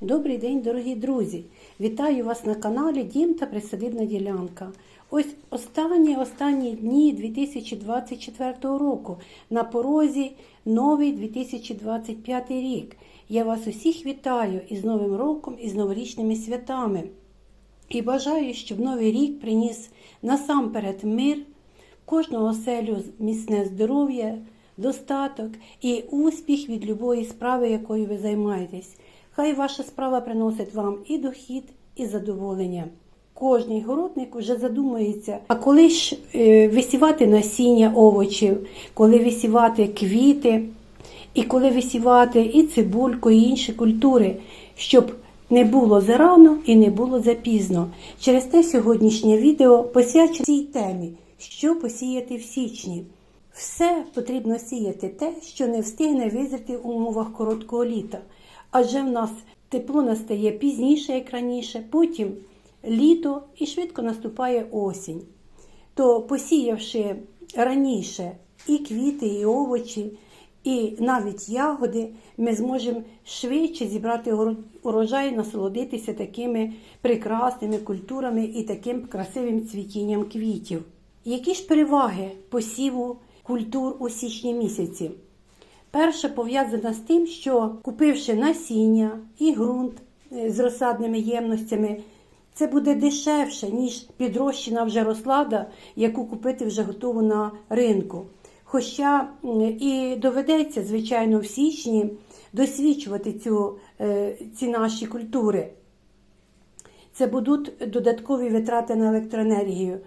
Добрий день, дорогі друзі! Вітаю вас на каналі Дім та Присадибна ділянка. Ось останні останні дні 2024 року на порозі новий 2025 рік. Я вас усіх вітаю із Новим роком і з новорічними святами. І бажаю, щоб новий рік приніс насамперед мир, кожного оселю міцне здоров'я, достаток і успіх від любої справи, якою ви займаєтесь. Хай ваша справа приносить вам і дохід, і задоволення. Кожний городник вже задумується, а коли ж е, висівати насіння овочів, коли висівати квіти, і коли висівати і цибульку, і інші культури, щоб не було зарано і не було запізно. Через те сьогоднішнє відео посвячено цій темі, що посіяти в січні. Все потрібно сіяти те, що не встигне визріти у умовах короткого літа. Адже в нас тепло настає пізніше, як раніше, потім літо і швидко наступає осінь. То посіявши раніше і квіти, і овочі, і навіть ягоди, ми зможемо швидше зібрати урожай, насолодитися такими прекрасними культурами і таким красивим цвітінням квітів. Які ж переваги посіву культур у січні місяці? Перше пов'язана з тим, що купивши насіння і ґрунт е, з розсадними ємностями, це буде дешевше, ніж підрощена вже розсада, яку купити вже готову на ринку. Хоча і доведеться, звичайно, в січні досвідчувати цю, е, ці наші культури. Це будуть додаткові витрати на електроенергію.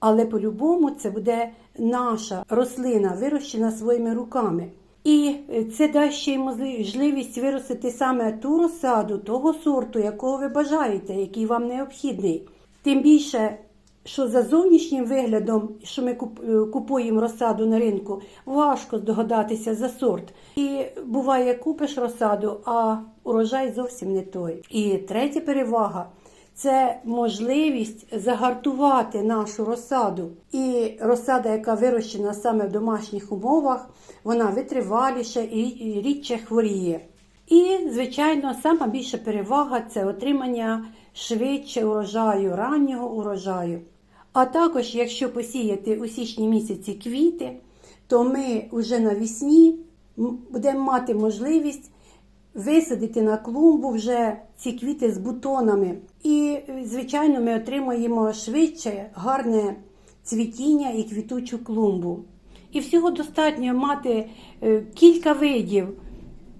Але по-любому це буде наша рослина, вирощена своїми руками. І це дасть ще й можливість виростити саме ту розсаду, того сорту, якого ви бажаєте, який вам необхідний. Тим більше, що за зовнішнім виглядом, що ми е, купуємо розсаду на ринку, важко здогадатися за сорт. І буває, купиш розсаду, а урожай зовсім не той. І третя перевага це можливість загартувати нашу розсаду. І розсада, яка вирощена саме в домашніх умовах, вона витриваліша і рідше хворіє. І, звичайно, сама більша перевага це отримання швидше урожаю, раннього урожаю. А також, якщо посіяти у січні місяці квіти, то ми вже навесні м- будемо мати можливість висадити на клумбу вже ці квіти з бутонами. І, звичайно, ми отримаємо швидше гарне цвітіння і квітучу клумбу. І всього достатньо мати е, кілька видів,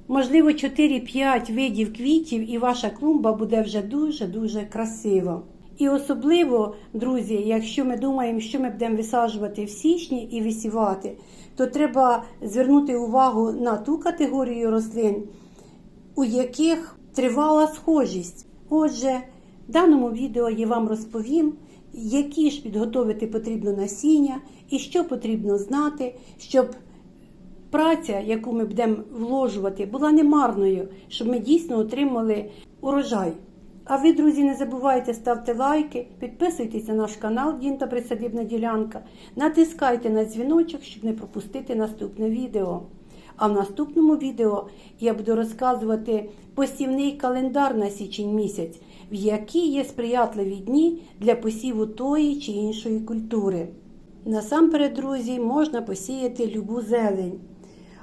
можливо, 4-5 видів квітів, і ваша клумба буде вже дуже-дуже красива. І особливо, друзі, якщо ми думаємо, що ми будемо висаджувати в січні і висівати, то треба звернути увагу на ту категорію рослин, у яких тривала схожість. Отже, в даному відео я вам розповім, які ж підготовити потрібно насіння і що потрібно знати, щоб праця, яку ми будемо вложувати, була не марною, щоб ми дійсно отримали урожай. А ви, друзі, не забувайте ставте лайки, підписуйтесь на наш канал Дім та Присадибна ділянка, натискайте на дзвіночок, щоб не пропустити наступне відео. А в наступному відео я буду розказувати посівний календар на січень місяць, в які є сприятливі дні для посіву тої чи іншої культури. Насамперед, друзі, можна посіяти любу зелень.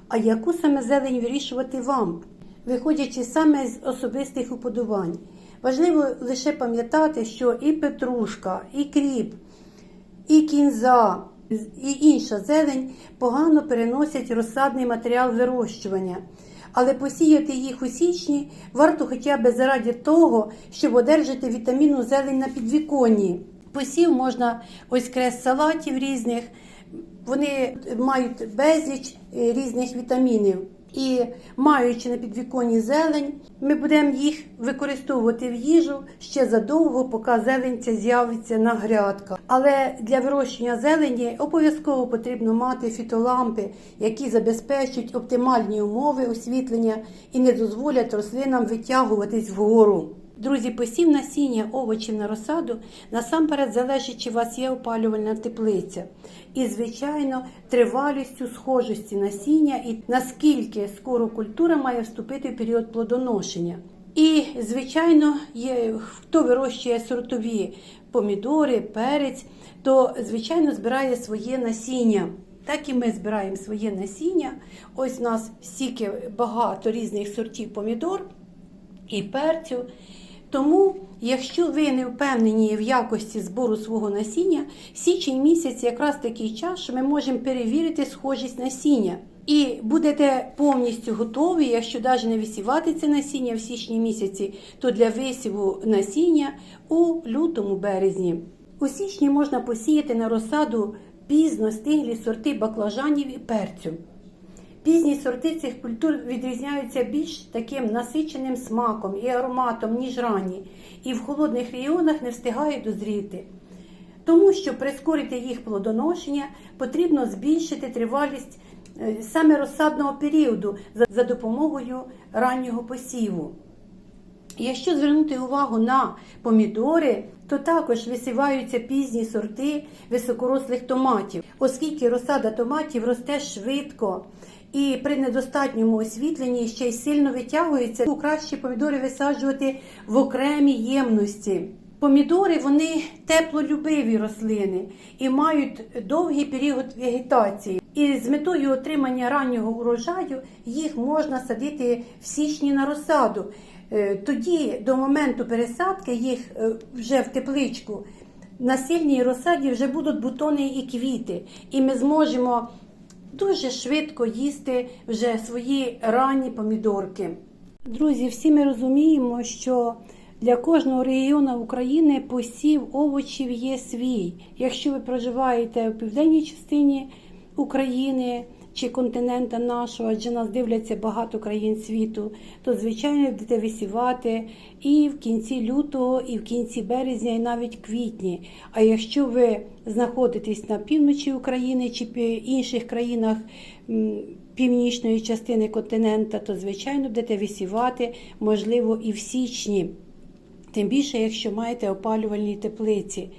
А яку саме зелень вирішувати вам, виходячи саме з особистих уподобань. Важливо лише пам'ятати, що і петрушка, і кріп, і кінза, і інша зелень погано переносять розсадний матеріал вирощування. Але посіяти їх у січні варто хоча б заради того, щоб одержати вітамінну зелень на підвіконні. Посів можна ось крест салатів різних, вони мають безліч е, різних вітамінів. І маючи на підвіконі зелень, ми будемо їх використовувати в їжу ще задовго, поки зелень з'явиться на грядках. Але для вирощення зелені обов'язково потрібно мати фітолампи, які забезпечують оптимальні умови освітлення і не дозволять рослинам витягуватись вгору. Друзі, посів насіння овочів на розсаду насамперед залежить, чи у вас є опалювальна теплиця. І, звичайно, тривалістю схожості насіння і наскільки скоро культура має вступити в період плодоношення. І, звичайно, є, хто вирощує сортові помідори, перець, то, звичайно, збирає своє насіння. Так і ми збираємо своє насіння. Ось у нас стільки багато різних сортів помідор і перцю. Тому, якщо ви не впевнені в якості збору свого насіння, січень місяць якраз такий час, що ми можемо перевірити схожість насіння. І будете повністю готові, якщо навіть не висівати це насіння в січні місяці, то для висіву насіння у лютому березні. У січні можна посіяти на розсаду пізно стиглі сорти баклажанів і перцю. Пізні сорти цих культур відрізняються більш таким насиченим смаком і ароматом, ніж ранні, і в холодних регіонах не встигають дозріти. Тому, щоб прискорити їх плодоношення, потрібно збільшити тривалість е, саме розсадного періоду за- допомогою раннього посіву. Якщо звернути увагу на помідори, то також висіваються пізні сорти високорослих томатів, оскільки розсада томатів росте швидко і при недостатньому освітленні ще й сильно витягується, то краще помідори висаджувати в окремі ємності. Помідори вони теплолюбиві рослини і мають довгий період вегетації. І з метою отримання раннього урожаю їх можна садити в січні на розсаду. Е, Тоді до моменту пересадки їх е, вже в тепличку на сильній розсаді вже будуть бутони і квіти, і ми зможемо дуже швидко їсти вже свої ранні помідорки. Друзі, всі ми розуміємо, що для кожного регіону України посів овочів є свій. Якщо ви проживаєте у південній частині України чи континента нашого, адже нас дивляться багато країн світу, то звичайно будете висівати і в кінці лютого, і в кінці березня, і навіть квітні. А якщо ви знаходитесь на півночі України чи інших країнах північної частини континента, то звичайно будете висівати, можливо, і в січні. Тим більше, якщо маєте опалювальні теплиці.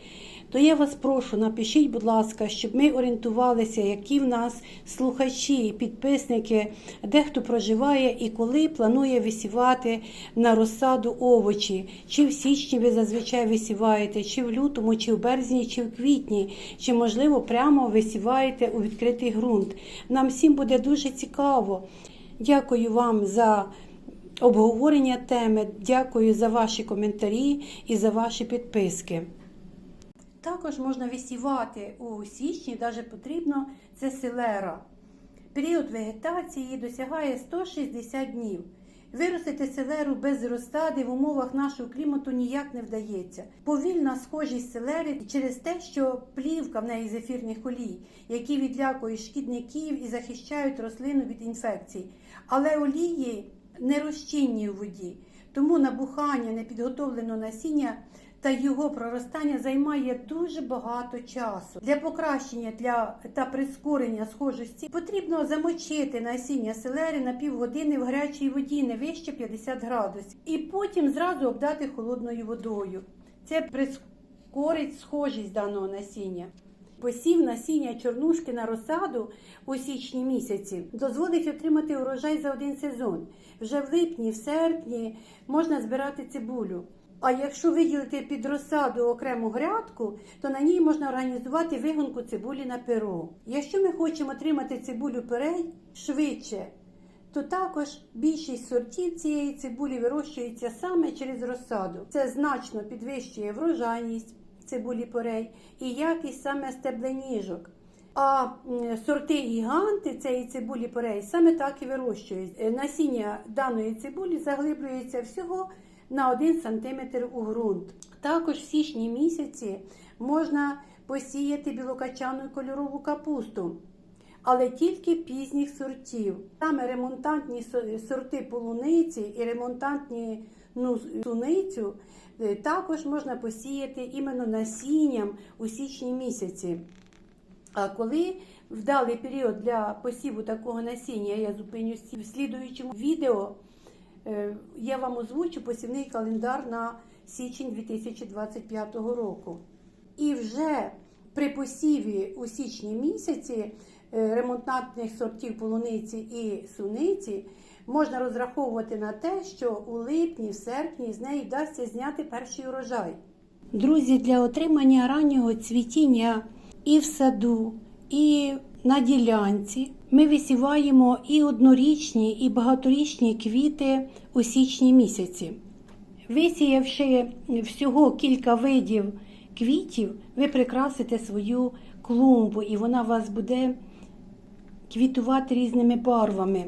То я вас прошу, напишіть, будь ласка, щоб ми орієнтувалися, які в нас слухачі, підписники, де хто проживає і коли планує висівати на розсаду овочі. Чи в січні ви зазвичай висіваєте, чи в лютому, чи в березні, чи в квітні, чи, можливо, прямо висіваєте у відкритий ґрунт. Нам всім буде дуже цікаво. Дякую вам за обговорення теми. Дякую за ваші коментарі і за ваші підписки. Також можна висівати у січні, навіть потрібно це селера. Період вегетації досягає 160 днів. Виростити селеру без розсади в умовах нашого клімату ніяк не вдається. Повільна схожість селери через те, що плівка в неї з ефірних олій, які відлякують шкідників і захищають рослину від інфекцій. Але олії не розчинні у воді, тому набухання непідготовленого насіння та його проростання займає дуже багато часу. Для покращення для та прискорення схожості потрібно замочити насіння селери на півгодини в гарячій воді не вище 50 градусів, і потім зразу обдати холодною водою. Це прискорить схожість даного насіння. Посів насіння чорнушки на розсаду у січні місяці дозволить отримати урожай за один сезон. Вже в липні, в серпні можна збирати цибулю. А якщо виділити під розсаду окрему грядку, то на ній можна організувати вигонку цибулі на перо. Якщо ми хочемо отримати цибулю перей швидше, то також більшість сортів цієї цибулі вирощується саме через розсаду. Це значно підвищує врожайність цибулі порей і якість саме стебленіжок. А сорти гіганти цієї цибулі порей саме так і вирощують. Е, Насіння даної цибулі заглиблюється всього на 1 см у ґрунт. Також в січні місяці можна посіяти білокачану кольорову капусту, але тільки пізніх сортів. Саме ремонтантні сорти полуниці і ремонтантні ну, суницю е, також можна посіяти іменно насінням у січні місяці. А коли вдалий період для посіву такого насіння, я зупинюсь в слідуючому відео, е, я вам озвучу посівний календар на січень 2025 року. І вже при посіві у січні місяці е, ремонтантних сортів полуниці і суниці можна розраховувати на те, що у липні, в серпні з неї вдасться зняти перший урожай. Друзі, для отримання раннього цвітіння і в саду, і на ділянці ми висіваємо і однорічні, і багаторічні квіти у січні місяці. Висіявши всього кілька видів квітів, ви прикрасите свою клумбу, і вона вас буде квітувати різними барвами.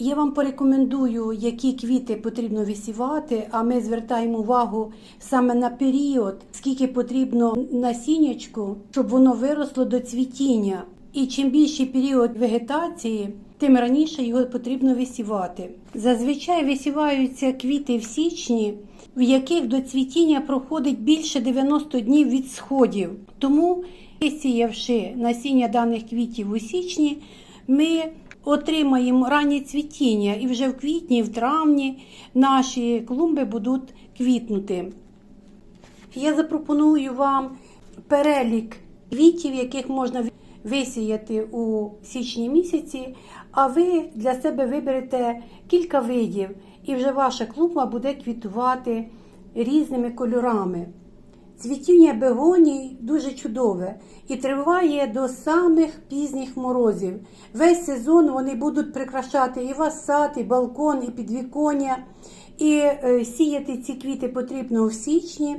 Я вам порекомендую, які квіти потрібно висівати, а ми звертаємо увагу саме на період, скільки потрібно насіннячку, щоб воно виросло до цвітіння. І чим більший період вегетації, тим раніше його потрібно висівати. Зазвичай висіваються квіти в січні, в яких до цвітіння проходить більше 90 днів від сходів. Тому, висіявши насіння даних квітів у січні, ми отримаємо раннє цвітіння, і вже в квітні, в травні наші клумби будуть квітнути. Я запропоную вам перелік квітів, яких можна висіяти у січні місяці, а ви для себе виберете кілька видів, і вже ваша клумба буде квітувати різними кольорами. Цвітіння бегоній дуже чудове і триває до самих пізніх морозів. Весь сезон вони будуть прикрашати і вас сад, і балкон, і підвіконня. І е, сіяти ці квіти потрібно в січні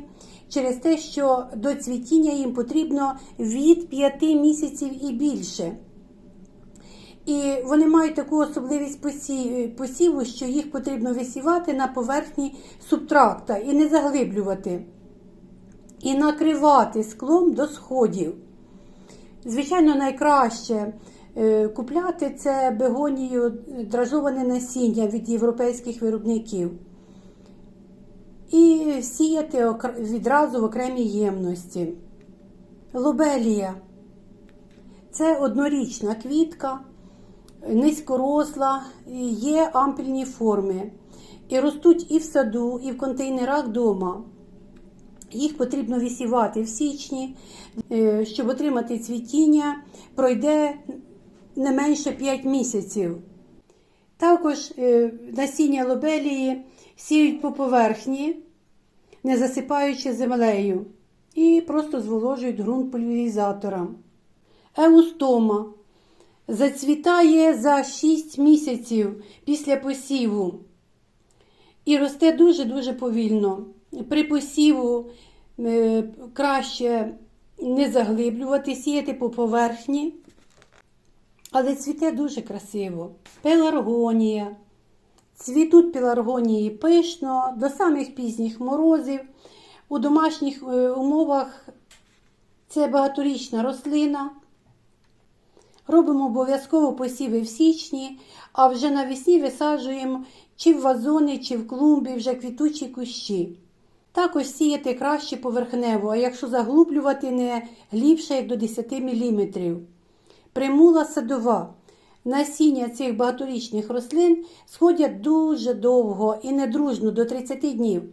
через те, що до цвітіння їм потрібно від 5 місяців і більше. І вони мають таку особливість посіву, що їх потрібно висівати на поверхні субтракта і не заглиблювати і накривати склом до сходів. Звичайно, найкраще е, купляти це бегонію дражоване насіння від європейських виробників. І сіяти відразу в окремій ємності. Лобелія це однорічна квітка, низькоросла, є ампільні форми. І ростуть і в саду, і в контейнерах вдома. Їх потрібно висівати в січні, Е, щоб отримати цвітіння, пройде не менше 5 місяців. Також е, насіння лобелії сіють по поверхні, не засипаючи землею, і просто зволожують ґрунт пульверізатором. Еустома зацвітає за 6 місяців після посіву і росте дуже-дуже повільно. При посіву е, краще не заглиблювати, сіяти по поверхні, але цвіте дуже красиво. Пеларгонія. Цвітуть пеларгонії пишно, до самих пізніх морозів. У домашніх е, умовах це багаторічна рослина. Робимо обов'язково посіви в січні, а вже навесні висаджуємо чи в вазони, чи в клумбі вже квітучі кущі. Також сіяти краще поверхнево, а якщо заглублювати не глибше, як до 10 мм. Примула садова. Насіння цих багаторічних рослин сходять дуже довго і недружно до 30 днів.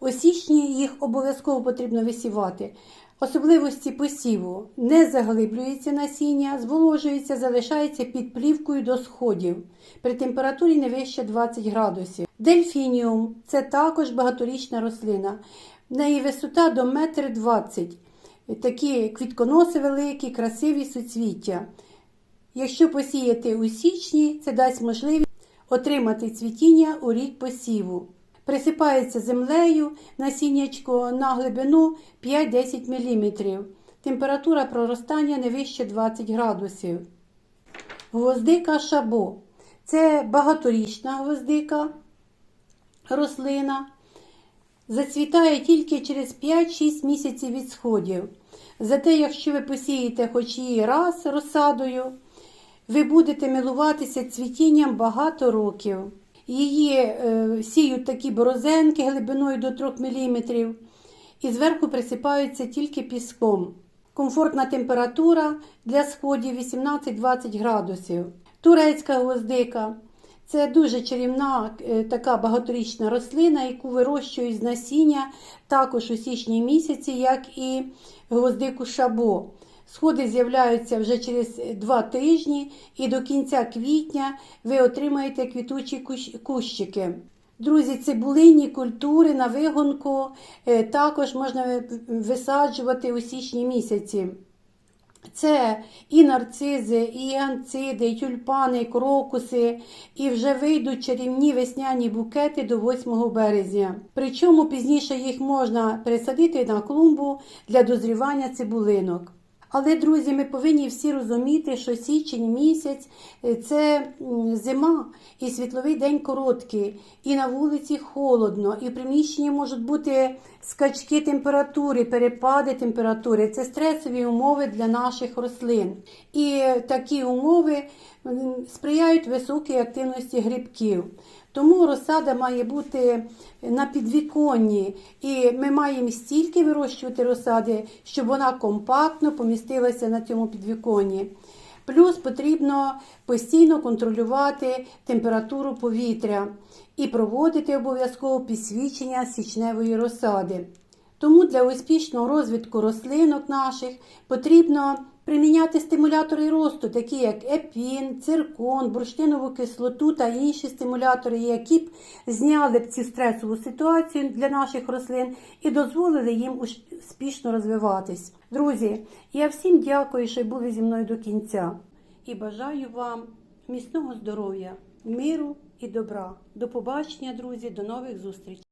У січні їх обов'язково потрібно висівати. Особливості посіву не заглиблюється насіння, зволожується, залишається під плівкою до сходів при температурі не вище 20 градусів. Дельфініум це також багаторічна рослина. В неї висота до 1,20 м. Такі квітконоси великі, красиві суцвіття. Якщо посіяти у січні, це дасть можливість отримати цвітіння у рік посіву. Присипається землею насіннячко на глибину 5-10 мм. Температура проростання не вище 20 градусів. Гвоздика шабо. Це багаторічна гвоздика рослина. Зацвітає тільки через 5-6 місяців від сходів. Зате, якщо ви посієте хоч її раз розсадою, ви будете милуватися цвітінням багато років. Її е, сіють такі борозенки глибиною до 3 мм і зверху присипаються тільки піском. Комфортна температура для сходів 18-20 градусів. Турецька гвоздика це дуже чарівна е, така багаторічна рослина, яку вирощують з насіння також у січні місяці, як і гвоздику шабо. Сходи з'являються вже через два тижні, і до кінця квітня ви отримаєте квітучі кущики. Друзі, цибулинні культури на вигонку е, також можна висаджувати у січні місяці. Це і нарцизи, і анциди, і тюльпани, і крокуси, і вже вийдуть чарівні весняні букети до 8 березня. Причому пізніше їх можна пересадити на клумбу для дозрівання цибулинок. Але, друзі, ми повинні всі розуміти, що січень місяць е, це зима і світловий день короткий, і на вулиці холодно, і в приміщенні можуть бути скачки температури, перепади температури. Це стресові умови для наших рослин. І такі умови сприяють високій активності грибків. Тому розсада має бути на підвіконні, і ми маємо стільки вирощувати розсади, щоб вона компактно помістилася на цьому підвіконні. Плюс потрібно постійно контролювати температуру повітря і проводити обов'язково підсвічення січневої розсади. Тому для успішного розвитку рослинок наших потрібно приміняти стимулятори росту, такі як епін, циркон, бурштинову кислоту та інші стимулятори, які б зняли б цю стресову ситуацію для наших рослин і дозволили їм успішно розвиватись. Друзі, я всім дякую, що були зі мною до кінця. І бажаю вам міцного здоров'я, миру і добра. До побачення, друзі, до нових зустрічей.